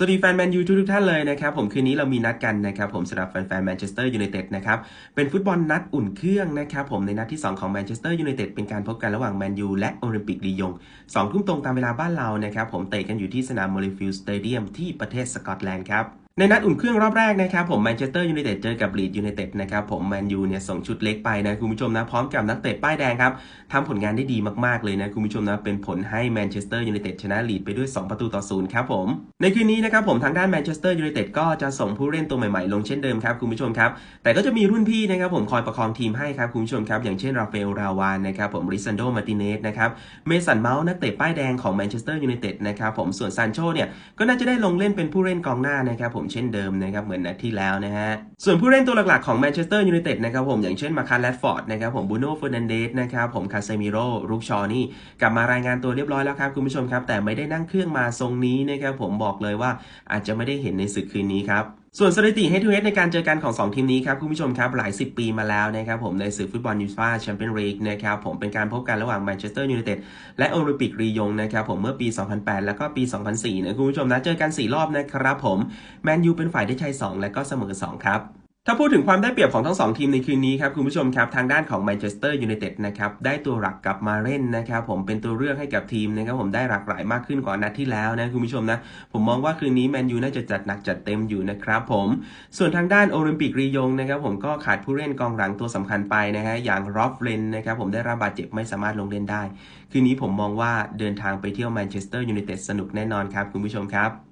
สวัสดีแฟนแมนยูทุกท่านเลยนะครับผมคืนนี้เรามีนัดกันนะครับผมสำหรับแฟนๆแมนเชสเตอร์ยูไนเต็ดนะครับเป็นฟุตบอลนัดอุ่นเครื่องนะครับผมในนัดที่ 2 ของแมนเชสเตอร์ยูไนเต็ดเป็นการพบกันระหว่างแมนยูและโอลิมปิกลียงสองทุ่มตรงตามเวลาบ้านเรานะครับผมเตะกันอยู่ที่สนามโมลิฟิลสเตเดียมที่ประเทศสกอตแลนด์ครับ ในนัดอุ่นเครื่องรอบแรกนะครับผมแมนเชสเตอร์ยูไนเต็ดเจอกับลีดยูไนเต็ดนะครับผมแมนยูเนี่ยส่งชุดเล็กไปนะคุณผู้ชมนะพร้อมกับนักเตะป้ายแดงครับทำผลงานได้ดีมากๆเลยนะคุณผู้ชมนะเป็นผลให้แมนเชสเตอร์ยูไนเต็ดชนะลีดไปด้วย 2 ประตูต่อศูนย์ครับผมในคืนนี้นะครับผมทางด้านแมนเชสเตอร์ยูไนเต็ดก็จะส่งผู้เล่นตัวใหม่ๆ ลงเช่นเดิมครับคุณผู้ชมครับแต่ก็จะมีรุ่นพี่นะครับผมคอยประคองทีมให้ครับคุณผู้ชมครับอย่างเช่นราฟาเอลราวานนะครับผมริซันโดมาติเนสนะครับเมสันเมาส์นักเตะป้ายแดงของแมนเชสเตอร์ยูไนเต็ดนะครับผมส่วนซานโชเนี่ยก็น่าจะได้ลงเล่นเป็นผู้เล่นกองหน้านะครับผมเช่นเดิมนะครับเหมือนนัดที่แล้วนะฮะส่วนผู้เล่นตัวหลักๆของแมนเชสเตอร์ยูไนเต็ดนะครับผมอย่างเช่นมาคาร์แรดฟอร์ดนะครับผมบูโน่เฟอร์นันเดสนะครับผมคาเซมิโร่รูกชอนี่ กลับมารายงานตัวเรียบร้อยแล้วครับคุณผู้ชมครับ แต่ไม่ได้นั่งเครื่องมาทรงนี้นะครับผมบอกเลยว่าอาจจะไม่ได้เห็นในศึกคืนนี้ครับส่วนสถิติ head to head ในการเจอกันของ 2 ทีมนี้ครับคุณผู้ชมครับหลาย 10 ปีมาแล้วนะครับผมในศึกฟุตบอลยูฟ่าแชมเปี้ยนลีกนะครับผมเป็นการพบกันระหว่างแมนเชสเตอร์ยูไนเต็ดและโอลิมปิกรียงนะครับผมเมื่อปี 2008 แล้วก็ปี 2004นะคุณผู้ชมนะเจอกัน 4 รอบนะครับผมแมนยูเป็นฝ่ายได้ชัย2 และก็เสมอ 2 ครับ ถ้าพูดถึงความได้เปรียบของทั้ง 2 ทีมในคืนนี้ครับคุณผู้ชมครับทางด้านของแมนเชสเตอร์ยูไนเต็ดนะครับได้ตัวหลักกลับมาเล่นนะครับผมเป็นตัวเลือกให้กับทีมนะครับผมได้หลากหลายมากขึ้นกว่านัดที่แล้วนะคุณผู้ชมนะผมมองว่าคืนนี้แมนยูน่าจะจัดหนักจัดเต็มอยู่นะครับผมส่วนทางด้านโอลิมปิกรียงนะครับผมก็ขาดผู้เล่นกองหลังตัวสำคัญไปนะฮะอย่างรอฟเลนนะครับผมได้รับบาดเจ็บไม่สามารถลงเล่นได้ คืนนี้ผมมองว่าเดินทางไปเที่ยวแมนเชสเตอร์ยูไนเต็ดสนุกแน่นอนครับคุณผู้ชมครับ